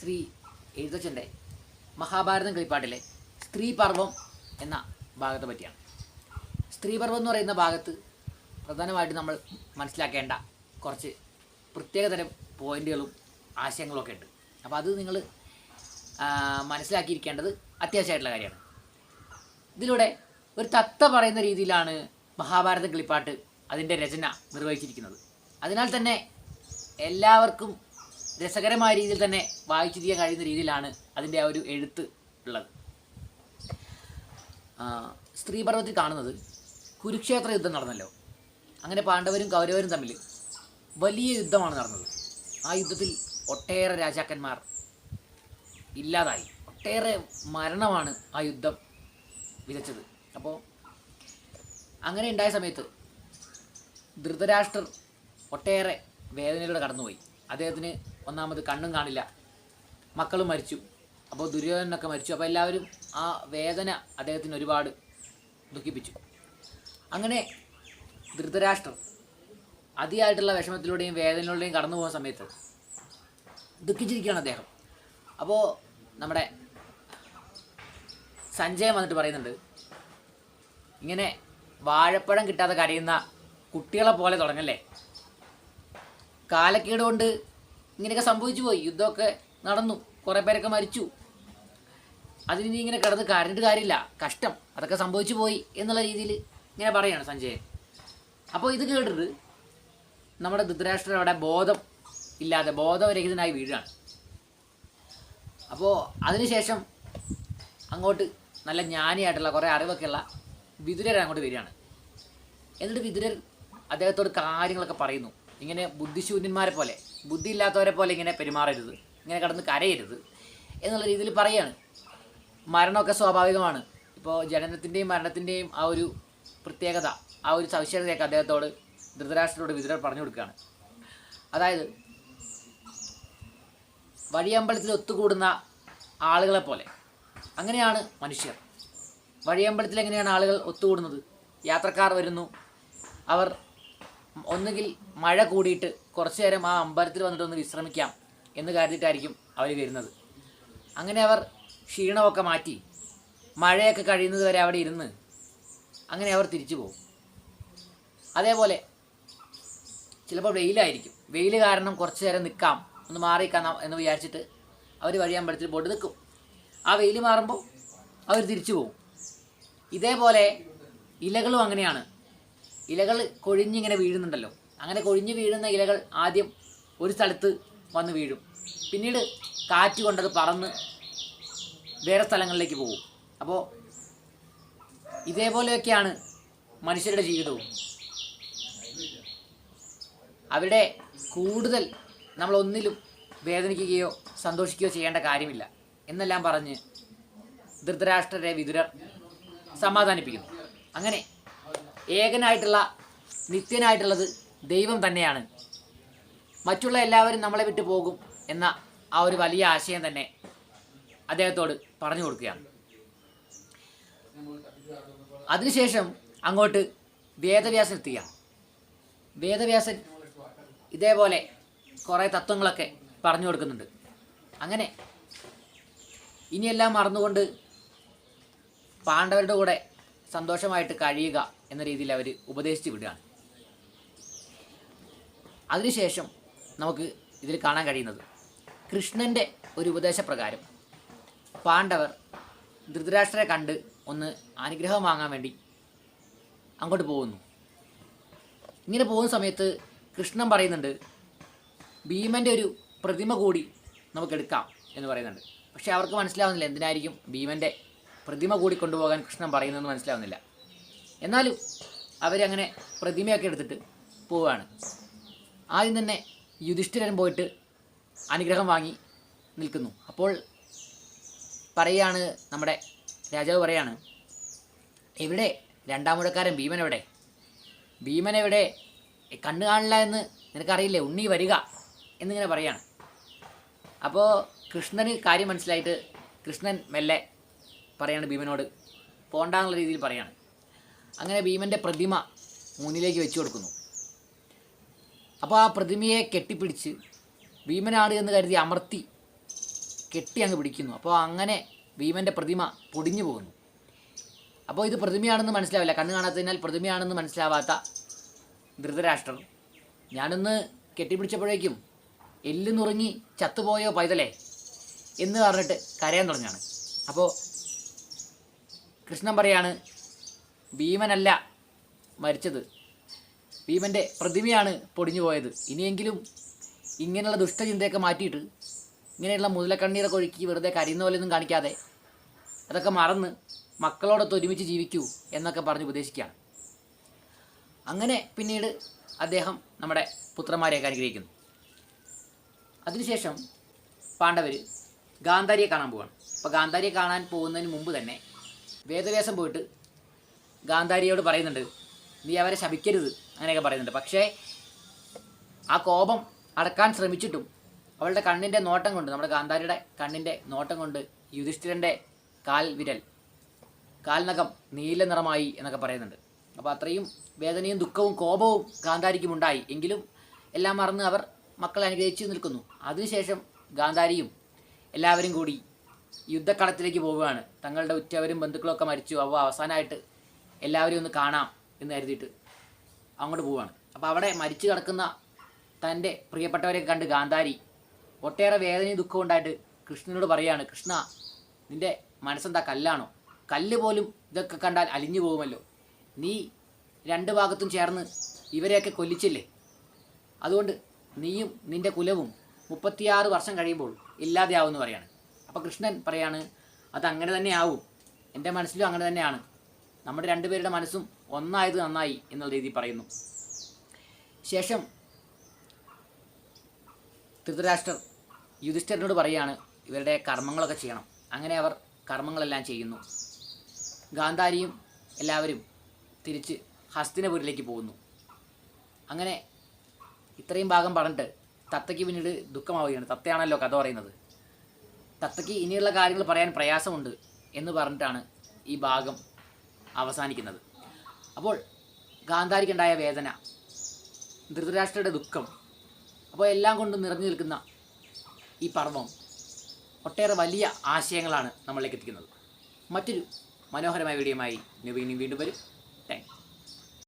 ശ്രീ എഴുത്തച്ഛന്റെ മഹാഭാരതം കളിപ്പാട്ടിലെ സ്ത്രീപർവം എന്ന ഭാഗത്തെ പറ്റിയാണ്. സ്ത്രീപർവം എന്ന് പറയുന്ന ഭാഗത്ത് പ്രധാനമായിട്ട് നമ്മൾ മനസ്സിലാക്കേണ്ട കുറച്ച് പ്രത്യേകതരം പോയിന്റുകളും ആശയങ്ങളും ഒക്കെ ഉണ്ട്. അപ്പോൾ അത് നിങ്ങൾ മനസ്സിലാക്കിയിരിക്കേണ്ടത് അത്യാവശ്യമായിട്ടുള്ള കാര്യമാണ്. ഇതിലൂടെ ഒരു തത്ത പറയുന്ന രീതിയിലാണ് മഹാഭാരത കളിപ്പാട്ട് അതിന്റെ രചന നിർവഹിച്ചിരിക്കുന്നത്. അതിനാൽ തന്നെ എല്ലാവർക്കും രസകരമായ രീതിയിൽ തന്നെ വായിച്ചു തീയാൻ കഴിയുന്ന രീതിയിലാണ് അതിന്റെ ആ ഒരു എഴുത്ത് ഉള്ളത്. സ്ത്രീപർവത്തിൽ കാണുന്നത് കുരുക്ഷേത്ര യുദ്ധം നടന്നല്ലോ. അങ്ങനെ പാണ്ഡവരും കൗരവരും തമ്മിൽ വലിയ യുദ്ധമാണ് നടന്നത്. ആ യുദ്ധത്തിൽ ഒട്ടേറെ രാജാക്കന്മാർ ഇല്ലാതായി. ഒട്ടേറെ മരണമാണ് ആ യുദ്ധം വിതച്ചത്. അപ്പോൾ അങ്ങനെ ഉണ്ടായ സമയത്ത് ധൃതരാഷ്ട്രർ ഒട്ടേറെ വേദനയിലൂടെ കടന്നുപോയി. അദ്ദേഹത്തിന് ഒന്നാമത് കണ്ണും കാണില്ല. മക്കളും മരിച്ചു. അപ്പോൾ ദുര്യോധനൊക്കെ മരിച്ചു. അപ്പോൾ എല്ലാവരും ആ വേദന അദ്ദേഹത്തിന് ഒരുപാട് ദുഃഖിപ്പിച്ചു. അങ്ങനെ ധൃതരാഷ്ട്രം അതിയായിട്ടുള്ള വിഷമത്തിലൂടെയും വേദനയിലൂടെയും കടന്നു പോകുന്ന സമയത്ത് ദുഃഖിച്ചിരിക്കുകയാണ് അദ്ദേഹം. അപ്പോൾ നമ്മുടെ സഞ്ജയൻ വന്നിട്ട് പറയുന്നുണ്ട് ഇങ്ങനെ വാഴപ്പഴം കിട്ടാതെ കരയുന്ന കുട്ടികളെ പോലെ തുടങ്ങല്ലേ? കാലക്കേട് കൊണ്ട് ഇങ്ങനെയൊക്കെ സംഭവിച്ചു പോയി. യുദ്ധമൊക്കെ നടന്നു. കുറേ പേരൊക്കെ മരിച്ചു. അതിന് ഇങ്ങനെ കിടന്ന് കരഞ്ഞിട്ട് കാര്യമില്ല. കഷ്ടം. അതൊക്കെ സംഭവിച്ചു പോയി എന്നുള്ള രീതിയിൽ ഇങ്ങനെ പറയാണ് സഞ്ജയൻ അപ്പോൾ ഇത് കേട്ടിട്ട് നമ്മുടെ ധൃതരാഷ്ട്രർ അവിടെ ബോധം ഇല്ലാതെ ബോധരഹിതനായി വീഴാണ് അപ്പോൾ അതിനുശേഷം അങ്ങോട്ട് നല്ല ജ്ഞാനിയായിട്ടുള്ള കുറേ അറിവൊക്കെയുള്ള വിതുരർ അങ്ങോട്ട് വരികയാണ്. എന്നിട്ട് വിതുരർ അദ്ദേഹത്തോട് കാര്യങ്ങളൊക്കെ പറയുന്നു. ഇങ്ങനെ ബുദ്ധിശൂന്യന്മാരെ പോലെ. ബുദ്ധിയില്ലാത്തവരെ പോലെ ഇങ്ങനെ പെരുമാറരുത്. ഇങ്ങനെ കടന്ന് കരയരുത് എന്നുള്ള രീതിയിൽ പറയാണ്. മരണമൊക്കെ സ്വാഭാവികമാണ്. ഇപ്പോൾ ജനനത്തിന്റെയും മരണത്തിന്റെയും ആ ഒരു പ്രത്യേകത ആ ഒരു സവിശേഷതയൊക്കെ അദ്ദേഹത്തോട് ധൃതരാഷ്ട്രരോട് വിതുരർ പറഞ്ഞു കൊടുക്കുകയാണ്. അതായത് വഴിയമ്പലത്തിൽ ഒത്തുകൂടുന്ന ആളുകളെ പോലെ. അങ്ങനെയാണ് മനുഷ്യർ. വഴിയമ്പലത്തിൽ എങ്ങനെയാണ് ആളുകൾ ഒത്തുകൂടുന്നത്? യാത്രക്കാർ വരുന്നു. അവർ ഒന്നുകിൽ മഴ കൂടിയിട്ട് കുറച്ചു നേരം ആ അമ്പലത്തിൽ വന്നിട്ട് ഒന്ന് വിശ്രമിക്കാം എന്ന് കരുതിയിട്ടായിരിക്കും അവർ വരുന്നത്. അങ്ങനെ അവർ ക്ഷീണമൊക്കെ മാറ്റി മഴയൊക്കെ കഴിയുന്നത് വരെ അവിടെ ഇരുന്ന് അങ്ങനെ അവർ തിരിച്ചു പോകും. അതേപോലെ ചിലപ്പോൾ വെയിലായിരിക്കും. വെയിൽ കാരണം കുറച്ച് നേരം നിൽക്കാം ഒന്ന് മാറിക്കാം എന്ന് വിചാരിച്ചിട്ട് അവർ വഴിയമ്പലത്തിൽ പോയിട്ട് നിൽക്കും. ആ വെയിൽ മാറുമ്പോൾ അവർ തിരിച്ചു പോകും. ഇതേപോലെ ഇലകളും അങ്ങനെയാണ്. ഇലകൾ കൊഴിഞ്ഞിങ്ങനെ വീഴുന്നുണ്ടല്ലോ. അങ്ങനെ കൊഴിഞ്ഞ് വീഴുന്ന ഇലകൾ ആദ്യം ഒരു സ്ഥലത്ത് വന്ന് വീഴും. പിന്നീട് കാറ്റ് കൊണ്ടത് പറന്ന് വേറെ സ്ഥലങ്ങളിലേക്ക് പോകും. അപ്പോൾ ഇതേപോലെയൊക്കെയാണ് മനുഷ്യരുടെ ജീവിതവും. അവിടെ കൂടുതൽ നമ്മൾ ഒന്നിലും വേദനിക്കുകയോ സന്തോഷിക്കുകയോ ചെയ്യേണ്ട കാര്യമില്ല. എന്നെല്ലാം പറഞ്ഞ് ധൃതരാഷ്ട്രരെ വിതുരർ സമാധാനിപ്പിക്കുന്നു. അങ്ങനെ ഏകനായിട്ടുള്ള നിത്യനായിട്ടുള്ളത് ദൈവം തന്നെയാണ്. മറ്റുള്ള എല്ലാവരും നമ്മളെ വിട്ടു പോകും എന്ന ആ ഒരു വലിയ ആശയം തന്നെ അദ്ദേഹത്തോട് പറഞ്ഞു കൊടുക്കുകയാണ്. അതിനുശേഷം അങ്ങോട്ട് വേദവ്യാസൻ എത്തുക വേദവ്യാസൻ ഇതേപോലെ കുറേ തത്വങ്ങളൊക്കെ പറഞ്ഞു കൊടുക്കുന്നുണ്ട്. അങ്ങനെ ഇനിയെല്ലാം മറന്നുകൊണ്ട് പാണ്ഡവരുടെ കൂടെ സന്തോഷമായിട്ട് കഴിയുക എന്ന രീതിയിൽ അവർ ഉപദേശിച്ച് വിടുകയാണ്. അതിനുശേഷം നമുക്ക് ഇതിൽ കാണാൻ കഴിയുന്നത് കൃഷ്ണന്റെ ഒരു ഉപദേശപ്രകാരം പാണ്ഡവർ ധൃതരാഷ്ട്രരെ കണ്ട് ഒന്ന് അനുഗ്രഹം വാങ്ങാൻ വേണ്ടി അങ്ങോട്ട് പോകുന്നു. ഇങ്ങനെ പോകുന്ന സമയത്ത് കൃഷ്ണൻ പറയുന്നുണ്ട് ഭീമന്റെ ഒരു പ്രതിമ കൂടി നമുക്കെടുക്കാം എന്ന് പറയുന്നുണ്ട്. പക്ഷേ അവർക്ക് മനസ്സിലാവുന്നില്ല എന്തിനായിരിക്കും ഭീമന്റെ പ്രതിമ കൂടി കൊണ്ടുപോകാൻ കൃഷ്ണൻ പറയുന്നതെന്ന് മനസ്സിലാവുന്നില്ല. എന്നാലും അവരങ്ങനെ പ്രതിമയൊക്കെ എടുത്തിട്ട് പോവുകയാണ്. ആദ്യം തന്നെ യുധിഷ്ഠിരൻ പോയിട്ട് അനുഗ്രഹം വാങ്ങി നിൽക്കുന്നു. അപ്പോൾ പറയാണ് നമ്മുടെ രാജാവ് പറയാണ് എവിടെ? രണ്ടാമൂഴക്കാരൻ ഭീമൻ എവിടെ? ഭീമൻ എവിടെ? കണ്ണു കാണില്ല എന്ന് നിനക്കറിയില്ലേ? ഉണ്ണി വരിക എന്നിങ്ങനെ പറയാണ്. അപ്പോൾ കൃഷ്ണന് കാര്യം മനസ്സിലായിട്ട് കൃഷ്ണൻ മെല്ലെ പറയാണ് ഭീമനോട് പോണ്ടാന്നുള്ള രീതിയിൽ പറയാണ്. അങ്ങനെ ഭീമന്റെ പ്രതിമ മുന്നിലേക്ക് വെച്ചു കൊടുക്കുന്നു. അപ്പോൾ ആ പ്രതിമയെ കെട്ടിപ്പിടിച്ച് ഭീമനാണ് എന്ന് കരുതി അമർത്തി കെട്ടി അങ്ങ് പിടിക്കുന്നു. അപ്പോൾ അങ്ങനെ ഭീമന്റെ പ്രതിമ പൊടിഞ്ഞു പോകുന്നു. അപ്പോൾ ഇത് പ്രതിമയാണെന്ന് മനസ്സിലാവില്ല. കണ്ണ് കാണാത്തതിനാൽ പ്രതിമയാണെന്ന് മനസ്സിലാവാത്ത ധൃതരാഷ്ട്രർ. ഞാനൊന്ന് കെട്ടിപ്പിടിച്ചപ്പോഴേക്കും എല്ല് നുറുങ്ങി ചത്തുപോയോ പൈതലേ എന്ന് പറഞ്ഞിട്ട് കരയാൻ തുടങ്ങാണ് അപ്പോൾ കൃഷ്ണൻ പറയാണ് ഭീമനല്ല മരിച്ചത്. ഭീമന്റെ പ്രതിമയാണ് പൊടിഞ്ഞു പോയത്. ഇനിയെങ്കിലും ഇങ്ങനെയുള്ള ദുഷ്ടചിന്തയൊക്കെ മാറ്റിയിട്ട് ഇങ്ങനെയുള്ള മുതലക്കണ്ണീരൊക്കെ ഒഴുക്കി വെറുതെ കരയുന്ന പോലെയൊന്നും കാണിക്കാതെ അതൊക്കെ മറന്ന് മക്കളോടൊത്ത് ഒരുമിച്ച് ജീവിക്കൂ എന്നൊക്കെ പറഞ്ഞ് ഉപദേശിക്കുകയാണ്. അങ്ങനെ പിന്നീട് അദ്ദേഹം നമ്മുടെ പുത്രന്മാരെയൊക്കെ അനുഗ്രഹിക്കുന്നു. അതിനുശേഷം പാണ്ഡവർ ഗാന്ധാരിയെ കാണാൻ പോവാണ്. അപ്പോൾ ഗാന്ധാരിയെ കാണാൻ പോകുന്നതിന് മുമ്പ് തന്നെ വേദവ്യാസം പോയിട്ട് ഗാന്ധാരിയോട് പറയുന്നുണ്ട് നീ അവരെ ശപിക്കരുത് അങ്ങനെയൊക്കെ പറയുന്നുണ്ട്. പക്ഷേ ആ കോപം അടക്കാൻ ശ്രമിച്ചിട്ടും അവളുടെ കണ്ണിന്റെ നോട്ടം കൊണ്ട് നമ്മുടെ ഗാന്ധാരിയുടെ കണ്ണിന്റെ നോട്ടം കൊണ്ട് യുധിഷ്ഠിരന്റെ കാൽ വിരൽ കാൽനഖം നീല നിറമായി എന്നൊക്കെ പറയുന്നുണ്ട്. അപ്പോൾ അത്രയും വേദനയും ദുഃഖവും കോപവും ഗാന്ധാരിക്കും ഉണ്ടായി. എങ്കിലും എല്ലാം മറന്ന് അവർ മക്കളെ അനുഗ്രഹിച്ചു നിൽക്കുന്നു. അതിനുശേഷം ഗാന്ധാരിയും എല്ലാവരും കൂടി യുദ്ധക്കളത്തിലേക്ക് പോവുകയാണ്. തങ്ങളുടെ ഉറ്റവരും ബന്ധുക്കളൊക്കെ മരിച്ചു. അവ അവസാനമായിട്ട് എല്ലാവരും ഒന്ന് കാണാം എന്ന് കരുതിയിട്ട് അങ്ങോട്ട് പോവാണ്. അപ്പോൾ അവിടെ മരിച്ചു കിടക്കുന്ന തന്റെ പ്രിയപ്പെട്ടവരെ കണ്ട് ഗാന്ധാരി ഒട്ടേറെ വേദനയും ദുഃഖവും ഉണ്ടായിട്ട് കൃഷ്ണനോട് പറയാണ് കൃഷ്ണ നിന്റെ മനസ്സെന്താ കല്ലാണോ? കല്ല് പോലും ഇതൊക്കെ കണ്ടാൽ അലിഞ്ഞു പോകുമല്ലോ. നീ രണ്ട് ഭാഗത്തും ചേർന്ന് ഇവരെയൊക്കെ കൊല്ലിച്ചില്ലേ? അതുകൊണ്ട് നീയും നിന്റെ കുലവും മുപ്പത്തിയാറ് വർഷം കഴിയുമ്പോൾ ഇല്ലാതെയാവും എന്ന് പറയാണ്. അപ്പോൾ കൃഷ്ണൻ പറയാണ് അത് അങ്ങനെ തന്നെ ആവും എന്റെ മനസ്സിലും അങ്ങനെ തന്നെയാണ്. നമ്മുടെ രണ്ടുപേരുടെ മനസ്സും ഒന്നായത് നന്നായി എന്നുള്ള രീതിയിൽ പറയുന്നു. ശേഷം ധൃതരാഷ്ട്രർ യുധിഷ്ഠരനോട് പറയാണ് ഇവരുടെ കർമ്മങ്ങളൊക്കെ ചെയ്യണം. അങ്ങനെ അവർ കർമ്മങ്ങളെല്ലാം ചെയ്യുന്നു. ഗാന്ധാരിയും എല്ലാവരും തിരിച്ച് ഹസ്തിനപുരിലേക്ക് പോകുന്നു. അങ്ങനെ ഇത്രയും ഭാഗം പറഞ്ഞിട്ട് തത്തയ്ക്ക് പിന്നീട് ദുഃഖമാവുകയാണ്. തത്തയാണല്ലോ കഥ പറയുന്നത്. തത്തയ്ക്ക് ഇനിയുള്ള കാര്യങ്ങൾ പറയാൻ പ്രയാസമുണ്ട് എന്ന് പറഞ്ഞിട്ടാണ് ഈ ഭാഗം അവസാനിക്കുന്നത്. അപ്പോൾ ഗാന്ധാരിക്കുണ്ടായ വേദന ധൃതരാഷ്ട്രയുടെ ദുഃഖം അപ്പോൾ എല്ലാം കൊണ്ടും നിറഞ്ഞു നിൽക്കുന്ന ഈ പർവം ഒട്ടേറെ വലിയ ആശയങ്ങളാണ് നമ്മളിലേക്ക് എത്തിക്കുന്നത്. മറ്റൊരു മനോഹരമായ വീഡിയോയുമായി നവീനും വീണ്ടും വരും.